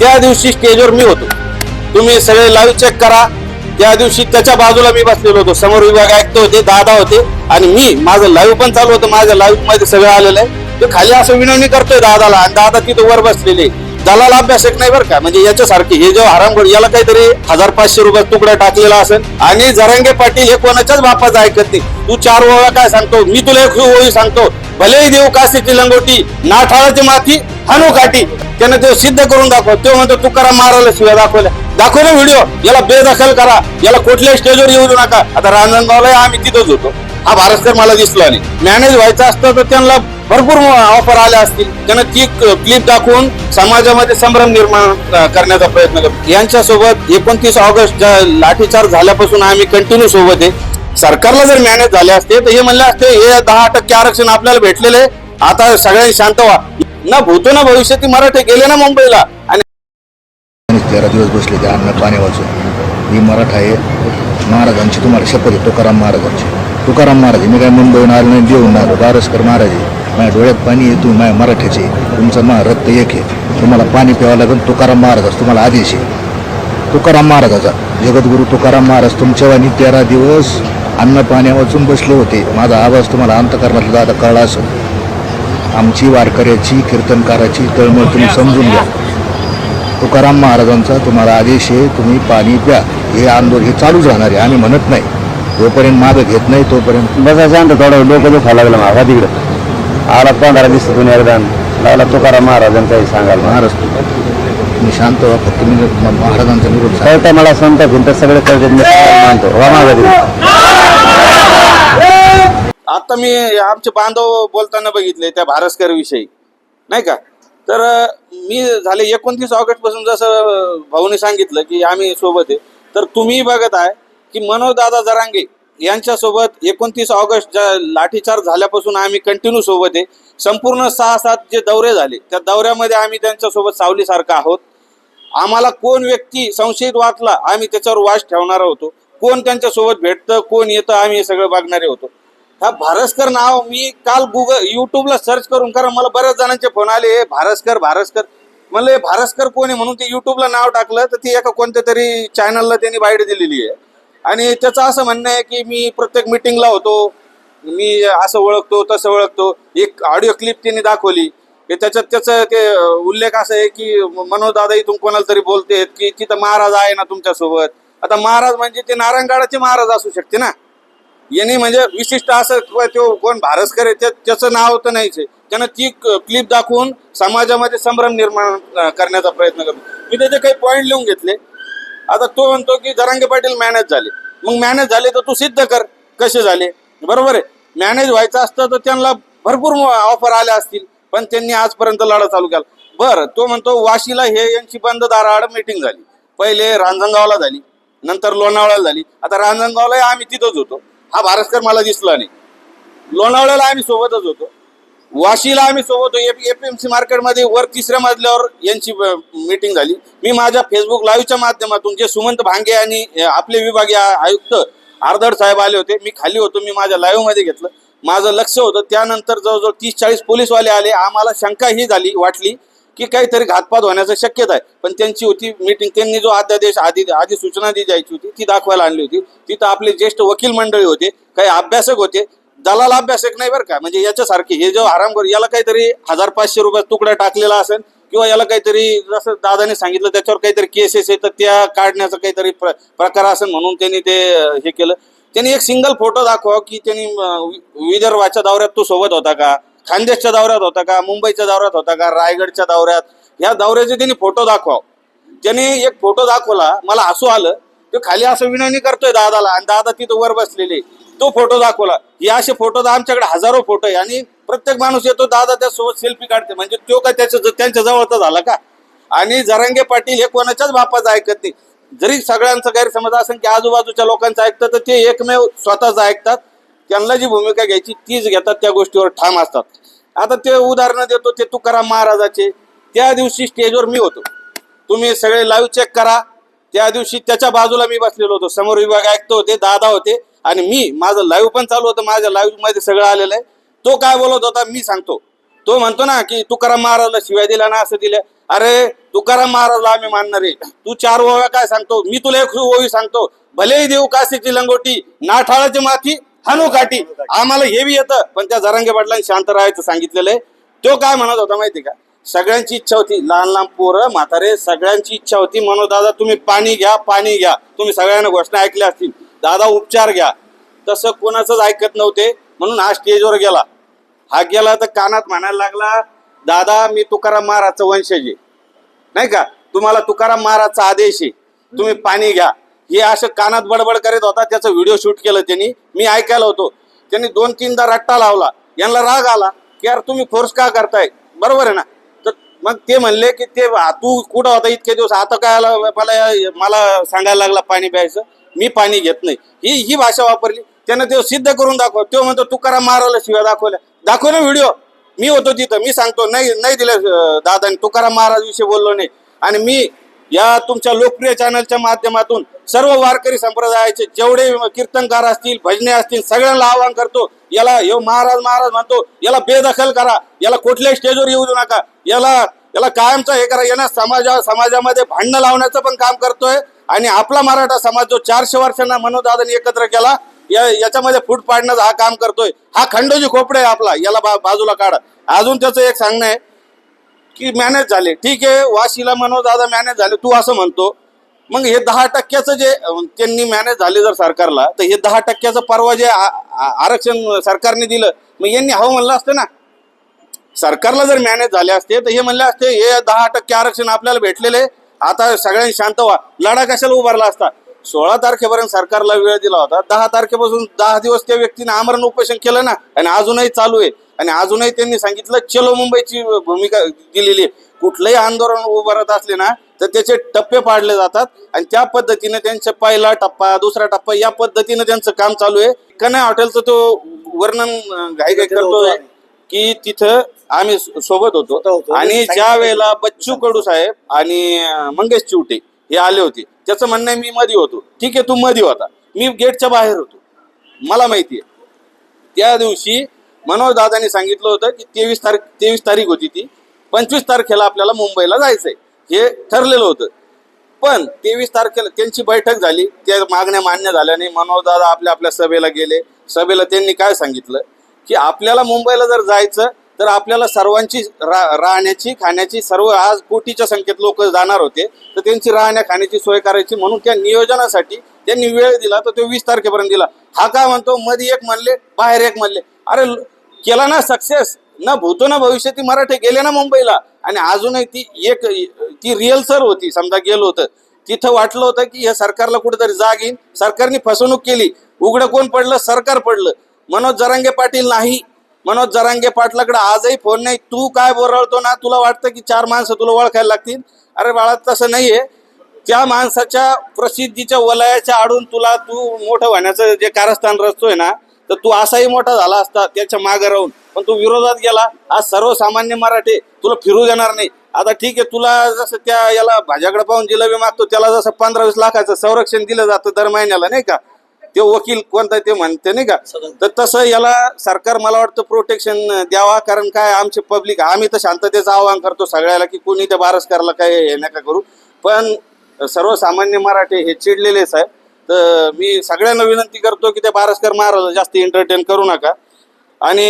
त्या दिवशी स्टेजवर मी होतो. तुम्ही सगळे लाईव्ह चेक करा. त्या दिवशी त्याच्या बाजूला मी बसलेलो होतो. समोर विभाग ऐकतो होते दादा होते आणि मी. माझं लाईव्ह पण चालू होतं. माझ्या लाईव्हमध्ये सगळं आलेलं आहे. तो खाली असं विनवणी करतोय दादाला आणि दादा तिथं वर बसलेले. दलाल अभ्यासक नाही बरं का? म्हणजे याच्यासारखे. हे जेव्हा हरामखोर याला काहीतरी हजार पाचशे रुपये तुकडा टाकलेला असेल आणि जरांगे पाटील हे कोणाच्याच बापाचं ऐकत नाही. तू चार ओळा काय सांगतो? मी तुला एक ओळी सांगतो. भलेही देऊ काशीची लंगोटी नाठाळाची माती हानू काठी. त्यानं तो सिद्ध करून दाखव तो म्हणतो तुकाराम महाराजला शिवाय दाखवल्या. दाखव ना व्हिडिओ. याला बेदखल करा. याला कुठल्याही स्टेजवर येऊ देऊ नका. आता रांजणगावला आम्ही तिथंच होतो. हा भारतकर मला दिसला नाही. मॅनेज व्हायचं असतं तर त्यांना भरपूर ऑफर आल्या असतील. त्यांना ती क्लिप दाखवून समाजामध्ये संभ्रम निर्माण करण्याचा प्रयत्न करतो यांच्यासोबत एकोणतीस ऑगस्ट लाठीचार्ज झाल्यापासून आम्ही कंटिन्यू सोबत आहे. सरकारला जर मॅनेज झाले असते तर हे म्हणले असते हे दहा टक्के आरक्षण आपल्याला भेटलेले आता सगळ्यांनी शांत व्हा. ना भूतो ना भविष्य ती मराठी गेले ना मुंबईला. आणि तेरा दिवस बसले ते अन्न पाणी वाचून. मी मराठा आहे. महाराजांची तुम्हाला शपथ आहे तुकाराम महाराजांची. तुकाराम महाराज मी काय मुंबईहून आलो नाही देऊन आलो. बारसकर महाराज आहे. माझ्या डोळ्यात पाणी येतो माझ्या मराठ्याचे तुमचं मा रक्त एक आहे. तुम्हाला पाणी प्यावं लागेल तुकाराम महाराजाचा तुम्हाला आदेश आहे. तुकाराम महाराजाचा जगद्गुरू तुकाराम महाराज तुमच्यावानी तेरा दिवस अन्न पाण्या वाचून बसले होते. माझा आवाज तुम्हाला अंतकरणातला दादा कळला असेल. आमची वारकऱ्याची कीर्तनकाराची तळमळ तुम्ही समजून घ्या. तुकाराम महाराजांचा तुम्हाला आदेश आहे तुम्ही पाणी प्या. हे आंदोलन हे चालूच राहणार आहे आम्ही म्हणत नाही. जोपर्यंत मागं घेत नाही तोपर्यंत. बसा शांत थोडं डोकं दुखा लागलं माझा तिकडं. आला पंधरा दिवस तुम्ही एकदा. लागला तुकाराम महाराजांचाही सांगाल महाराज तुम्ही शांत व्हा. फक्त मी महाराजांचा निरोप. कळतं मला संत भिंत सगळे कळतात. मी मानतो. वा माझा आता मी आमचे बांधव बोलताना बघितले त्या भारस्कर विषयी. नाही का? तर मी झाले एकोणतीस ऑगस्टपासून जसं भाऊने सांगितलं की आम्ही सोबत आहे. तर तुम्ही बघत आहे की मनोजदादा जरांगे यांच्यासोबत एकोणतीस ऑगस्ट ज्या लाठीचार्ज झाल्यापासून आम्ही कंटिन्यू सोबत आहे. संपूर्ण सहा सात जे दौरे झाले त्या दौऱ्यामध्ये आम्ही त्यांच्यासोबत सावलीसारखं आहोत. आम्हाला कोण व्यक्ती संशयित वाचला आम्ही त्याच्यावर वास ठेवणार होतो. कोण त्यांच्यासोबत भेटतं कोण येतं आम्ही हे सगळं बघणारे होतो. हा भारस्कर नाव मी काल गुगल युट्यूबला सर्च करून कारण मला बऱ्याच जणांचे फोन आले "हे भारस्कर भारस्कर म्हणलं हे भारस्कर कोण आहे? म्हणून ते युट्यूबला नाव टाकलं तर ती एका कोणत्या तरी चॅनलला त्यांनी बाईट दिलेली आहे. आणि त्याचं असं म्हणणं आहे की मी प्रत्येक मिटिंगला होतो मी असं ओळखतो तसं ओळखतो. एक ऑडिओ क्लिप त्यांनी दाखवली. की त्याच्यात त्याचं ते उल्लेख असा आहे की मनोज दादा इथून कोणाला तरी बोलतेत की तिथं महाराज आहे ना तुमच्यासोबत. आता महाराज म्हणजे ते नारायणगाडाचे महाराज असू शकते ना. यांनी म्हणजे विशिष्ट असं किंवा तो कोण भारसकर आहे त्याचं नाव तर नाहीच आहे. त्यानं ती क्लिप दाखवून समाजामध्ये संभ्रम निर्माण करण्याचा प्रयत्न करतो. मी त्याचे काही पॉईंट लिहून घेतले. आता तो म्हणतो की जरांगे पाटील मॅनेज झाले. मग मॅनेज झाले तर तू सिद्ध कर कसे झाले? बरोबर आहे. मॅनेज व्हायचं असतं तर त्यांना भरपूर ऑफर आल्या असतील पण त्यांनी आजपर्यंत लढा चालू केला. बरं तो म्हणतो वाशीला हे यांची बंद दाराआड मीटिंग झाली. पहिले रांजणगावला झाली नंतर लोणावळ्याला झाली. आता रांजणगावला आम्ही तिथंच होतो. हा भारस्कर मला दिसला नाही. लोणावळ्याला आम्ही सोबतच होतो. वाशीला आम्ही सोबत एपीएमसी मार्केटमध्ये वर तिसऱ्या मजल्यावर यांची मीटिंग झाली. मी माझ्या फेसबुक लाईव्हच्या माध्यमातून जे सुमंत भांगे आणि आपले विभागीय आयुक्त आरधड साहेब आले होते मी खाली होतो मी माझ्या लाईव्हमध्ये घेतलं. माझं लक्ष होतं. त्यानंतर जवळजवळ तीस चाळीस पोलीसवाले आले. आम्हाला शंका ही झाली वाटली की काहीतरी घातपात होण्याची शक्यता आहे. पण त्यांची होती मीटिंग त्यांनी जो अध्यादेश आधी आधी सूचना जी जायची होती ती दाखवायला आणली होती. तिथं आपले ज्येष्ठ वकील मंडळी होते काही अभ्यासक होते. दलाल अभ्यासक नाही बरं का? म्हणजे याच्यासारखे हे जो आराम याला काहीतरी हजार पाचशे रुपये तुकडा टाकलेला असेल किंवा याला काहीतरी जसं दादाने सांगितलं त्याच्यावर काहीतरी केसेस येतात त्या काढण्याचा काहीतरी प्र प्रकार असेल म्हणून त्यांनी ते हे केलं. त्यांनी एक सिंगल फोटो दाखवा की त्यांनी वि- विदर्भाच्या दौऱ्यात तो सोबत होता का? खानदेशच्या दौऱ्यात होता का मुंबईच्या दौऱ्यात होता का रायगडच्या दौऱ्यात ह्या दौऱ्याचे त्यांनी फोटो दाखवा त्याने एक फोटो दाखवला मला हसू आलं तो खाली असं विनवणी करतोय दादाला आणि दादा तिथं वर बसलेले. तो फोटो दाखवला. हे असे फोटो तर आमच्याकडे हजारो फोटो आहे आणि प्रत्येक माणूस येतो दादा त्यासोबत सेल्फी काढते. म्हणजे तो काय त्याच्या त्यांच्या जवळचा झाला का? आणि जरांगे पाटील हे कोणाच्याच बापाचं ऐकत नाही. जरी सगळ्यांचा गैरसमज असेल की आजूबाजूच्या लोकांचं ऐकतं तर ते एकमेव स्वतःच ऐकतात. त्यांना जी भूमिका घ्यायची तीच घेतात त्या गोष्टीवर ठाम असतात. आता ते उदाहरणं देतो ते तुकाराम महाराजाचे. त्या दिवशी स्टेजवर मी होतो. तुम्ही सगळे लाईव्ह चेक करा. त्या दिवशी त्याच्या बाजूला मी बसलेलो होतो. समोर विभाग ऐकतो होते दादा होते आणि मी माझं लाईव्ह पण चालू होतं. माझ्या लाईव्हमध्ये सगळं आलेलं आहे. तो काय बोलत होता मी सांगतो. तो म्हणतो ना की तुकाराम महाराजला शिवाय दिला ना असं दिलं. अरे तुकाराम महाराजला आम्ही मानणार आहे. तू चार ओव्या काय सांगतो? मी तुला एक ओवी सांगतो. भलेही देऊ काशीची लंगोटी नाठाळाची माथी हनुकाठी आम्हाला हे बी येतं पण त्या जरांगे पाटलांनी शांत राहायचं सांगितलेलं आहे. तो काय म्हणत होता माहिती का? सगळ्यांची इच्छा होती लहान लहान पोरं म्हातारे सगळ्यांची इच्छा होती म्हणून दादा तुम्ही पाणी घ्या पाणी घ्या. तुम्ही सगळ्यांना घोषणा ऐकल्या असतील. दादा उपचार घ्या. तसं कोणाचंच ऐकत नव्हते म्हणून हा स्टेजवर गेला. हा गेला तर कानात म्हणायला लागला दादा मी तुकाराम महाराजचं वंशज आहे. नाही का? तुम्हाला तुकाराम महाराजचा आदेश आहे. तुम्ही पाणी घ्या. हे असं कानात बडबड करीत होता त्याचा व्हिडिओ शूट केलं त्यांनी. मी ऐकायला होतो. त्यांनी दोन तीनदा रट्टा लावला. यांना राग आला की यार तुम्ही फोर्स का करताय? बरोबर आहे ना? तर मग ते म्हणले की ते तू कुठं होता? इतके दिवस आता काय आला? मला मला सांगायला लागला पाणी प्यायचं. मी पाणी घेत नाही. ही ही भाषा वापरली. त्यानं ते सिद्ध करून दाखव तो म्हणतो तुकाराम महाराजला शिव्या दाखवल्या. दाखव ना व्हिडिओ मी होतो तिथं. मी सांगतो नाही नाही दिलं दादा दादाने. तुकाराम महाराज विषयी बोललो नाही. आणि मी या तुमच्या लोकप्रिय चॅनलच्या माध्यमातून सर्व वारकरी संप्रदायाचे जेवढे कीर्तनकार असतील भजने असतील सगळ्यांना आवाहन करतो याला यो महाराज महाराज म्हणतो याला बेदखल करा याला कुठल्याही स्टेजवर येऊ देऊ नका याला याला कायमचं हे करा यांना समाजा समाजामध्ये भांडणं लावण्याचं पण काम करतोय आणि आपला मराठा समाज जो चारशे वर्षांना मनोदादन एकत्र केला या याच्यामध्ये फूट पाडण्याचा हा काम करतोय. हा खंडोजी खोपडे आहे आपला याला बा, बाजूला काढा. अजून त्याचं एक सांगणं आहे की मॅनेज झाले. ठीक आहे वाशीला मनोज दादा मॅनेज झाले तू असं म्हणतो. मग हे दहा टक्क्याचं जे त्यांनी मॅनेज झाले जर सरकारला तर हे दहा टक्क्याचं परवा जे आ- आरक्षण सरकारने दिलं मग यांनी हवं म्हणलं असतं ना. सरकारला जर मॅनेज झाले असते तर हे म्हणले असते हे दहा टक्के आरक्षण आपल्याला भेटलेले आता सगळ्यांनी शांत व्हा. लढा कशाला उभारला असता? सोळा तारखेपर्यंत सरकारला वेळ दिला होता. दहा तारखेपासून दहा दिवस त्या व्यक्तीने आमरण उपोषण केलं ना आणि अजूनही चालू आहे. आणि अजूनही त्यांनी सांगितलं चलो मुंबईची भूमिका दिलेली आहे. कुठलंही आंदोलन उभारत असले ना तर त्याचे टप्पे पाडले जातात. आणि त्या पद्धतीने त्यांचा पहिला टप्पा दुसरा टप्पा या पद्धतीने त्यांचं काम चालू आहे. कन्या हॉटेलचं तो वर्णन घाई घाई करतोय की तिथं आम्ही सोबत होतो. आणि ज्या वेळेला बच्चू कडू साहेब आणि मंगेश चिवटे हे आले होते. त्याचं म्हणणं आहे मी मध्ये होतो. ठीक आहे तू मध्ये होता. मी गेटच्या बाहेर होतो. मला माहिती आहे. त्या दिवशी मनोज दादानी सांगितलं होतं की तेवीस तारीख तेवीस तारीख होती ती. पंचवीस तारखेला आपल्याला मुंबईला जायचंय. हे ठरलेलं होतं. पण तेवीस तारखेला त्यांची बैठक झाली. त्या मागण्या मान्य झाल्या नाही मनोज दादा आपल्या आपल्या सभेला गेले. सभेला त्यांनी काय सांगितलं? की आपल्याला मुंबईला जर जायचं तर आपल्याला सर्वांची रा राहण्याची खाण्याची सर्व आज कोटीच्या संख्येत लोक जाणार होते. तर त्यांची राहण्या खाण्याची सोय करायची म्हणून त्या नियोजनासाठी त्यांनी वेळ दिला. तर तो वीस तारखेपर्यंत दिला. हा काय म्हणतो? मध्ये एक म्हणले बाहेर एक म्हणले. अरे केला ना सक्सेस ना भूतो ना भविष्य. ती मराठी गेले ना मुंबईला. आणि अजूनही ती एक ती रिअल सर होती. समजा गेलो होतं. तिथं वाटलं होतं की या सरकारला कुठेतरी जाग येईल सरकारने फसवणूक केली. उघडं कोण पडलं? सरकार पडलं. मनोज जरांगे पाटील नाही. मनोज जरांगे पाटलाकडे आजही फोन नाही. तू काय बोरळतो ना? तुला वाटतं की चार माणसं तुला ओळखायला लागतील? अरे बाळा तसं नाहीये. त्या माणसाच्या प्रसिद्धीच्या वलयाच्या आडून तुला तू मोठं होण्याचं जे कारस्थान रचतोय ना तर तू असाही मोठा झाला असता त्याच्यामागे राहून. पण तू विरोधात गेला. आज सर्वसामान्य मराठी तुला फिरू देणार नाही. आता ठीक आहे तुला जसं त्या याला भाज्याकडे पाहून जिलबी मागतो त्याला जसं पंधरा वीस लाखाचं संरक्षण दिलं जातं दर महिन्याला नाही का? ते वकील कोणता ते म्हणते नाही का? तर तसं याला सरकार मला वाटतं प्रोटेक्शन द्यावा कारण काय आमचे पब्लिक आम्ही तर शांततेचं आवाहन करतो सगळ्याला की कोणी त्या बारसकारला काय हे नका करू. पण सर्वसामान्य मराठी हे चिडलेलेच आहे तर मी सगळ्यांना विनंती करतो की त्या बारसकर महाराज जास्त एंटरटेन करू नका. आणि